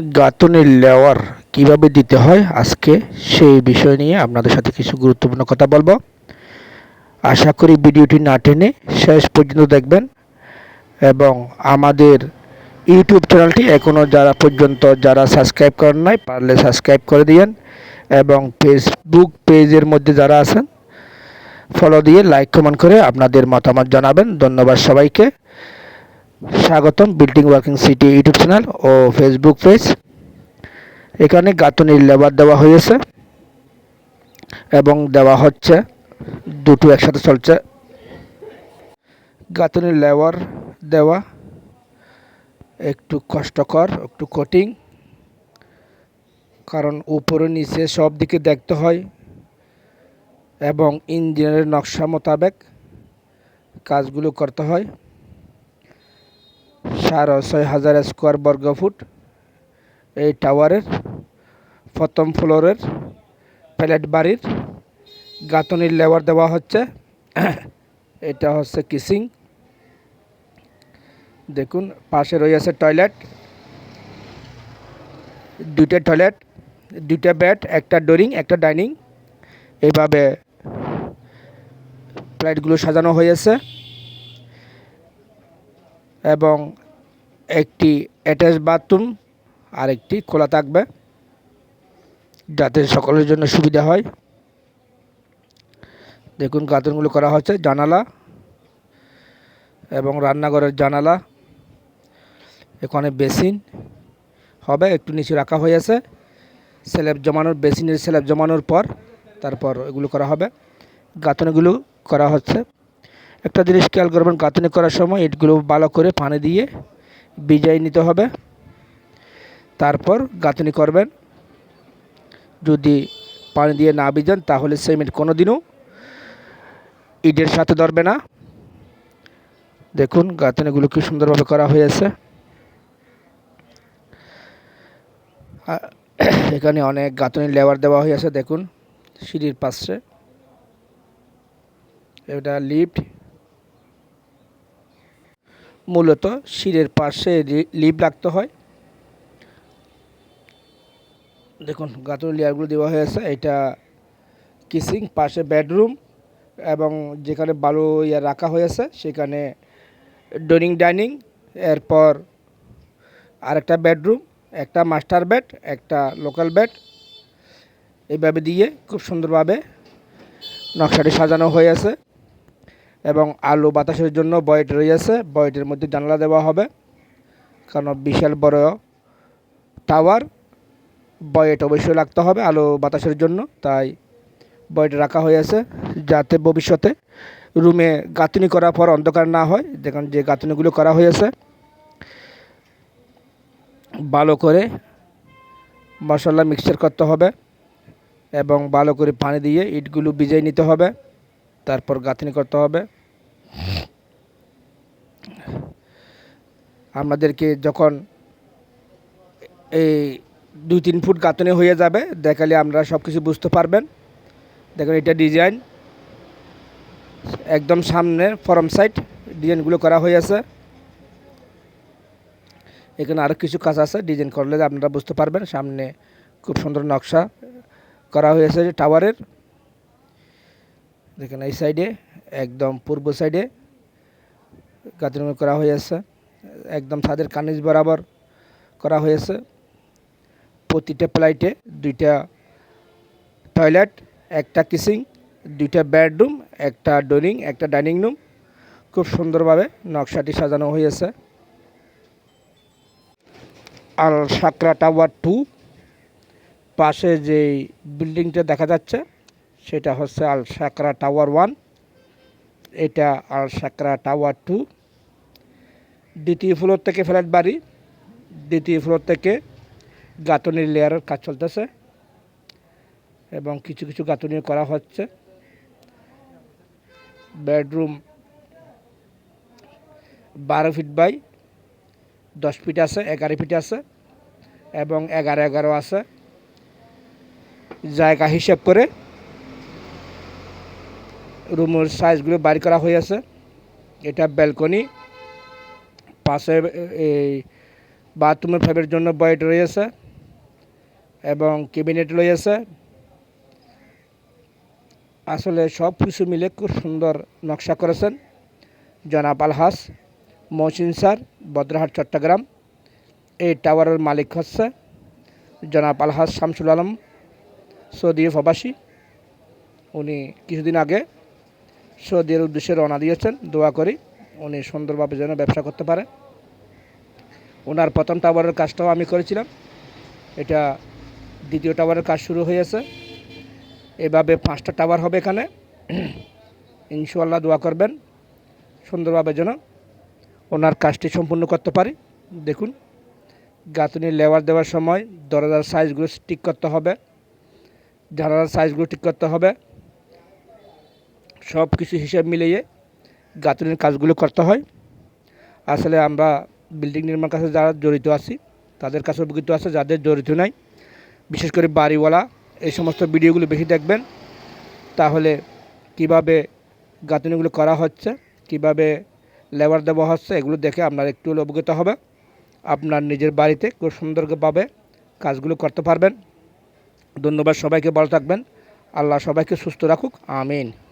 গাঁথুনির লেওয়ার কীভাবে দিতে হয়, আজকে সেই বিষয় নিয়ে আপনাদের সাথে কিছু গুরুত্বপূর্ণ কথা বলব। আশা করি ভিডিওটি না টেনে শেষ পর্যন্ত দেখবেন এবং আমাদের ইউটিউব চ্যানেলটি এখনও যারা পর্যন্ত যারা সাবস্ক্রাইব করেন নাই, পারলে সাবস্ক্রাইব করে দিয়েন এবং ফেসবুক পেজের মধ্যে যারা আছেন ফলো দিয়ে লাইক কমেন্ট করে আপনাদের মতামত জানাবেন। ধন্যবাদ সবাইকে। স্বাগতম building working city YouTube channel ও ফেসবুক পেজ এখানে গাঁথনির লেবার দেওয়া হয়েছে এবং দেওয়া হচ্ছে, দুটো একসাথে চলছে। গাঁথনির লেবার দেওয়া একটু কষ্টকর, একটু কঠিন, কারণ উপরে নিচে সব দিকে দেখতে হয় এবং ইঞ্জিনিয়ারের নকশা মোতাবেক কাজগুলো করতে হয়। সাড়ে ছয় হাজার স্কোয়ার বর্গফুট। এই টাওয়ারের প্রথম ফ্লোরের প্যালেট বাড়ির গাঁথনির লেবার দেওয়া হচ্ছে। এটা হচ্ছে কিসিং। দেখুন, পাশে রয়েছে টয়লেট দুইটা টয়লেট দুইটা বেড একটা ডোরিং একটা ডাইনিং এইভাবে প্লেটগুলো সাজানো হয়েছে। এবং একটি অ্যাটাচ বাথরুম আর একটি খোলা থাকবে, যাতে সকলের জন্য সুবিধা হয়। দেখুন গাঁথনগুলো করা হচ্ছে জানালা এবং রান্নাঘরের জানালা, এখানে বেসিন হবে, একটু নিচে রাখা হয়েছে স্ল্যাব জমানোর, বেসিনের স্ল্যাব জমানোর পর তারপর এগুলো করা হবে। গাঁথনিগুলো করা হচ্ছে। একটা জিনিস খেয়াল করবেন, গাঁথনি করার সময় ইটগুলো ভালো করে পানি দিয়ে ভিজাই নিতে হবে। তারপর গাঁথনি করবেন। যদি পানি দিয়ে না ভিজান, তাহলে সিমেন্ট কোনো দিনও ইটের সাথে ধরবে না। দেখুন গাঁথনিগুলো কি সুন্দরভাবে করা হয়েছে। এখানে অনেক গাঁথনি লেবার দেওয়া হয়েছে, দেখুন সিঁড়ির পাশে। এটা লিফট। মূলত শিরের পাশে লিফট রাখতে হয়। দেখুন, গাঁথনি লেয়ারগুলো দেওয়া হয়েছে এটা কিসিং, পাশে বেডরুম এবং যেখানে বালু ইয়া রাখা হয়েছে সেখানে ডোনিং ডাইনিং, এরপর আরেকটা বেডরুম, একটা মাস্টার বেড, একটা লোকাল বেড। এইভাবে দিয়ে খুব সুন্দরভাবে নকশাটি সাজানো হয়েছে এবং আলো বাতাসের জন্য বয়েট রয়েছে। বয়েটের মধ্যে জানলা দেওয়া হবে। কারণ বিশাল বড় টাওয়ার। বয়েট অবশ্যই লাগতে হবে আলো বাতাসের জন্য। তাই বয়েট রাখা হয়েছে যাতে ভবিষ্যতে রুমে গাঁথনি করার পর অন্ধকার না হয়। দেখুন যে গাঁথনিগুলো করা হয়েছে। ভালো করে মশলা মিক্সচার করতে হবে এবং ভালো করে পানি দিয়ে ইটগুলো ভিজিয়ে নিতে হবে। তারপর গাঁথনি করতে হবে। আমাদেরকে যখন এই দুই তিন ফুট গাঁথনি হয়ে যাবে, দেখালে আমরা সব কিছু বুঝতে পারবেন। দেখুন, এটা ডিজাইন। একদম সামনে ফরম সাইড ডিজাইনগুলো করা হয়েছে এখানে আরও কিছু কাজ আছে, ডিজাইন করলে আপনারা বুঝতে পারবেন। সামনে খুব সুন্দর নকশা করা হয়েছে টাওয়ারের। দেখেন, এই সাইডে, একদম পূর্ব সাইডে গাঁথনি করা হয়েছে একদম ছাদের কানিজ বরাবর করা হয়েছে। প্রতিটা ফ্লাইটে দুইটা টয়লেট, একটা কিসিং দুইটা বেডরুম, একটা ডোরিং একটা ডাইনিং রুম। খুব সুন্দরভাবে নকশাটি সাজানো হয়েছে। আল সাকরা টাওয়ার টু, পাশে যে বিল্ডিংটা দেখা যাচ্ছে, সেটা হচ্ছে আল সাকরা টাওয়ার ওয়ান। এটা আল সাকরা টাওয়ার টু। দ্বিতীয় ফ্লোর থেকে ফ্ল্যাট বাড়ি, দ্বিতীয় ফ্লোর থেকে গাঁথনির লেয়ারের কাজ চলতেছে এবং কিছু কিছু গাঁথনি করা হচ্ছে। বেডরুম বারো ফিট বাই দশ ফিট আছে, এগারো ফিট আছে এবং এগারো এগারো আছে। জায়গা হিসেব করে রুমের সাইজগুলো বাড়ি করা হয়েছে এটা ব্যালকনি পাশে এই বাথরুমের ফাইভের জন্য বয়েড রয়েছে এবং ক্যাবিনেট রয়েছে। আসলে সব কিছু মিলে খুব সুন্দর নকশা করেছেন জনাব আলহাস মহসিন স্যার, বদ্রহাট, চট্টগ্রাম। এই টাওয়ারের মালিক হচ্ছে জনাব আলহাস শামসুল আলম, সৌদি প্রবাসী। উনি কিছুদিন আগে সৌদির উদ্দেশ্যে রওনা দিয়েছেন, দোয়া করি। উনি সুন্দরভাবে যেন ব্যবসা করতে পারে। ওনার প্রথম টাওয়ারের কাজটাও আমি করেছিলাম। এটা দ্বিতীয় টাওয়ারের কাজ শুরু হয়েছে। এভাবে পাঁচটা টাওয়ার হবে এখানে। ইনশাল্লাহ দোয়া করবেন, সুন্দরভাবে যেন ওনার কাজটি সম্পূর্ণ করতে পারি। দেখুন গাঁথুনি লেবার দেওয়ার সময় দরজার সাইজগুলো ঠিক করতে হবে, জানালার সাইজগুলো ঠিক করতে হবে। সব কিছু হিসাব মিলিয়ে গাঁথুনির কাজগুলো করতে হয়। আসলে আমরা বিল্ডিং নির্মাণ কাছে যারা জড়িত আছি, তাদের কাছে অভিজ্ঞতা আছে, যাদের জড়িত নাই, বিশেষ করে বাড়িওয়ালা, এই সমস্ত ভিডিওগুলো বেশি দেখবেন। তাহলে কীভাবে গাঁথনিগুলো করা হচ্ছে, কীভাবে লেবার দেওয়া হচ্ছে, এগুলো দেখে আপনার একটু অভিজ্ঞতা হবে। আপনার নিজের বাড়িতে খুব সুন্দরভাবে কাজগুলো করতে পারবেন। ধন্যবাদ সবাইকে, ভালো থাকবেন। আল্লাহ সবাইকে সুস্থ রাখুক। আমিন।